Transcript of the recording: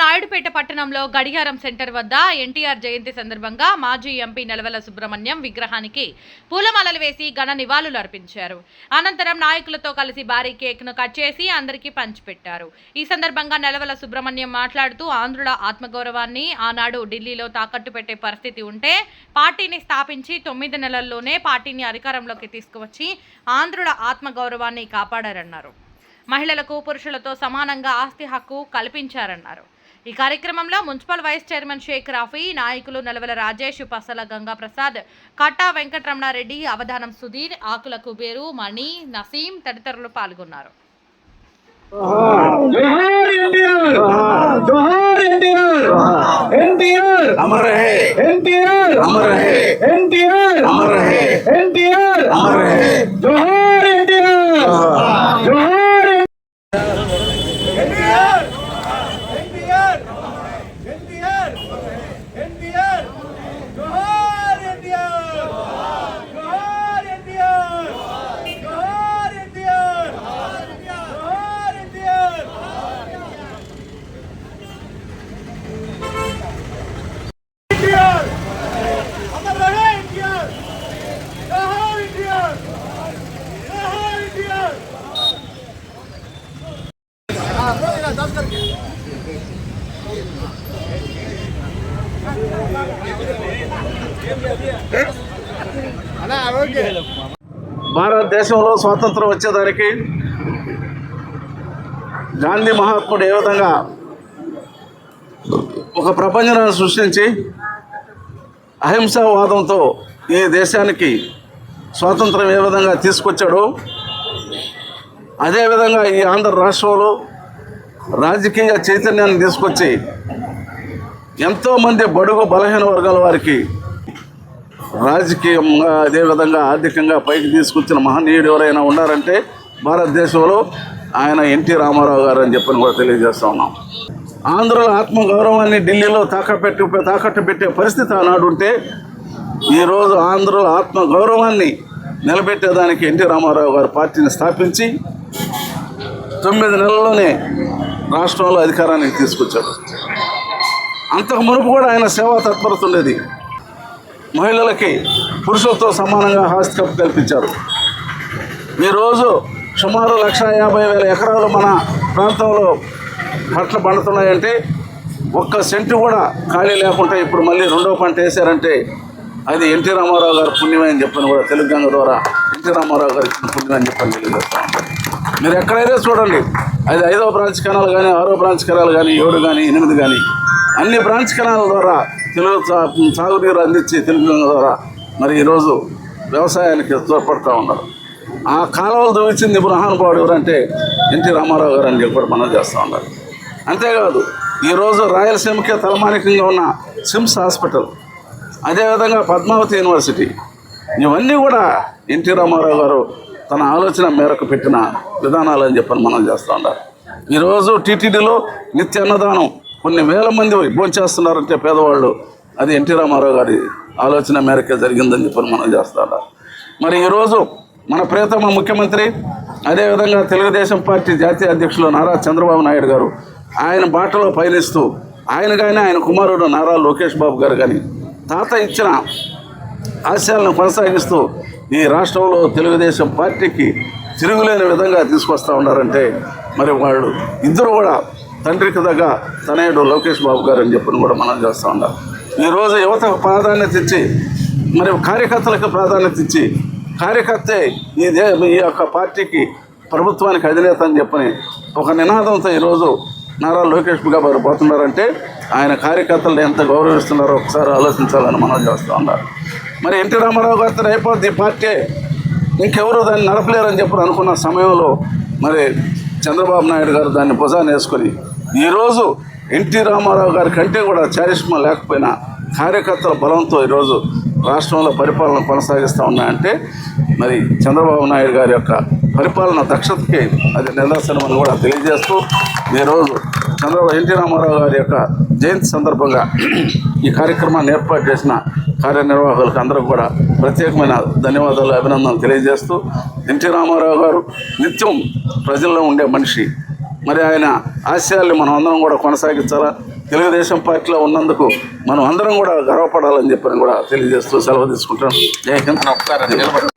నాయుడుపేట పట్టణంలో గడియారం సెంటర్ వద్ద ఎన్టీఆర్ జయంతి సందర్భంగా మాజీ ఎంపీ నెలవల సుబ్రహ్మణ్యం విగ్రహానికి పూలమాలలు వేసి ఘన నివాళులు అర్పించారు. అనంతరం నాయకులతో కలిసి భారీ కేక్ను కట్ చేసి అందరికీ పంచిపెట్టారు ఈ సందర్భంగా నెలవల సుబ్రహ్మణ్యం మాట్లాడుతూ ఆంధ్రుల ఆత్మగౌరవాన్ని ఆనాడు ఢిల్లీలో తాకట్టు పెట్టే పరిస్థితి ఉంటే పార్టీని స్థాపించి తొమ్మిది నెలల్లోనే పార్టీని అధికారంలోకి తీసుకువచ్చి ఆంధ్రుల ఆత్మగౌరవాన్ని కాపాడారన్నారు. మహిళలకు పురుషులతో సమానంగా ఆస్తి హక్కు కల్పించారన్నారు. ఈ కార్యక్రమంలో municipal vice chairman Shaik Rafi నాయకులు నలవల రాజేష్ పసల గంగాప్రసాద్ కట్టా వెంకటరమణారెడ్డి అవధానం సుధీర్ ఆకుల కుబేరు మణి నసీం తదితరులు పాల్గొన్నారు. భారతదేశంలో స్వాతంత్రం వచ్చేదానికి గాంధీ మహాత్ముడు ఏ విధంగా ఒక ప్రపంచాన్ని సృష్టించి అహింసావాదంతో ఈ దేశానికి స్వాతంత్రం ఏ విధంగా తీసుకొచ్చాడో అదేవిధంగా ఈ ఆంధ్ర రాష్ట్రంలో రాజకీయ చైతన్యాన్ని తీసుకొచ్చి ఎంతోమంది బడుగు బలహీన వర్గాల వారికి రాజకీయంగా అదేవిధంగా ఆర్థికంగా పైకి తీసుకొచ్చిన మహనీయుడు ఎవరైనా ఉన్నారంటే భారతదేశంలో ఆయన ఎన్టీ రామారావు గారు అని చెప్పని కూడా తెలియజేస్తా ఉన్నాం. ఆంధ్రుల ఆత్మగౌరవాన్ని ఢిల్లీలో తాకట్టు తాకట్టు పెట్టే పరిస్థితి ఆనాడు ఉంటే ఈరోజు ఆంధ్రుల ఆత్మగౌరవాన్ని నిలబెట్టేదానికి ఎన్టీ రామారావు గారు పార్టీని స్థాపించి తొమ్మిది నెలల్లోనే రాష్ట్రంలో అధికారానికి తీసుకొచ్చారు. అంతకు మునుపు కూడా ఆయన సేవా తత్పరత ఉండేది మహిళలకి పురుషులతో సమానంగా హాస్తి కప్పు కల్పించారు. ఈరోజు సుమారు లక్ష యాభై వేల ఎకరాలు మన ప్రాంతంలో పంటలు పండుతున్నాయంటే ఒక్క సెంటు కూడా ఖాళీ లేకుండా ఇప్పుడు మళ్ళీ రెండో పంట వేశారంటే అది ఎన్టీ రామారావు గారి పుణ్యమే అని చెప్పని కూడా తెలుగు ద్వారా ఎన్టీ రామారావు గారు ఇచ్చిన పుణ్యం అని చెప్పని తెలియజేస్తాం. మీరు ఎక్కడైతే చూడండి అది ఐదో బ్రాంచ్ కెనాల్ కానీ ఆరో బ్రాంచ్ కెనాల్ కానీ ఏడు కానీ ఎనిమిది కానీ అన్ని బ్రాంచ్ కెనాల ద్వారా తెలుగు సాగునీరు అందించి తెలుగు ద్వారా మరి ఈరోజు వ్యవసాయానికి తోడ్పడుతూ ఉన్నారు. ఆ కాలువలు దూచింది మహానుభావుడు ఎవరంటే ఎన్టీ రామారావు గారు అని చెప్పి మనం చేస్తూ ఉన్నారు. అంతేకాదు ఈరోజు రాయలసీమకే తలమానికంగా ఉన్న సిమ్స్ హాస్పిటల్ అదేవిధంగా పద్మావతి యూనివర్సిటీ ఇవన్నీ కూడా ఎన్టీ రామారావు గారు తన ఆలోచన మేరకు పెట్టిన విధానాలు అని చెప్పని మనం చేస్తూ ఉన్నారు. ఈరోజు టీటీడీలో నిత్య అన్నదానం కొన్ని వేల మంది భోంచేస్తున్నారంటే పేదవాళ్ళు. అది ఎన్టీ రామారావు గారి ఆలోచన మేరకే జరిగిందని చెప్పని మనం చేస్తూ మరి ఈరోజు మన ప్రియతమ ముఖ్యమంత్రి అదేవిధంగా తెలుగుదేశం పార్టీ జాతీయ అధ్యక్షులు నారా చంద్రబాబు నాయుడు గారు ఆయన బాటలో పయనిస్తూ ఆయన కానీ ఆయన కుమారుడు నారా లోకేష్ బాబు గారు కానీ తాత ఇచ్చిన ఆశయాలను కొనసాగిస్తూ ఈ రాష్ట్రంలో తెలుగుదేశం పార్టీకి తిరుగులేని విధంగా తీసుకొస్తూ ఉన్నారంటే మరి వాళ్ళు ఇద్దరు కూడా తండ్రికి దగ్గర తనయుడు లోకేష్ బాబు గారు అని చెప్పని కూడా మనం చేస్తూ ఉండాలి. ఈరోజు యువతకు ప్రాధాన్యత ఇచ్చి మరి కార్యకర్తలకు ప్రాధాన్యత ఇచ్చి కార్యకర్తే ఈ దే ఈ యొక్క పార్టీకి ప్రభుత్వానికి అధినేత అని చెప్పని ఒక నినాదంతో ఈరోజు నారా లోకేష్ గారు పోతున్నారంటే ఆయన కార్యకర్తలను ఎంత గౌరవిస్తున్నారో ఒకసారి ఆలోచించాలని మనం చేస్తూ ఉండాలి. మరి ఎన్టీ రామారావు గారితో అయిపోద్ది ఈ పార్టీ ఇంకెవరు దాన్ని నడపలేరని చెప్పి అనుకున్న సమయంలో మరి చంద్రబాబు నాయుడు గారు దాన్ని భుజాన్ని వేసుకొని ఈరోజు ఎన్టీ రామారావు గారి కంటే కూడా చారిష్మ లేకపోయినా కార్యకర్తల బలంతో ఈరోజు రాష్ట్రంలో పరిపాలన కొనసాగిస్తూ ఉన్నాయంటే మరి చంద్రబాబు నాయుడు గారి యొక్క పరిపాలన దక్షతకి అది నిదర్శనమని కూడా తెలియజేస్తూ ఈరోజు చంద్రబాబు ఎన్టీ రామారావు గారి యొక్క జయంతి సందర్భంగా ఈ కార్యక్రమాన్ని ఏర్పాటు చేసిన కార్యనిర్వాహకులకు అందరూ కూడా ప్రత్యేకమైన ధన్యవాదాలు అభినందనలు తెలియజేస్తూ ఎన్టీ రామారావు గారు నిత్యం ప్రజల్లో ఉండే మనిషి. మరి ఆయన ఆశయాల్ని మనం అందరం కూడా కొనసాగించాలా? తెలుగుదేశం పార్టీలో ఉన్నందుకు మనం అందరం కూడా గర్వపడాలని చెప్పని కూడా తెలియజేస్తూ సెలవు తీసుకుంటాం జై హింద్.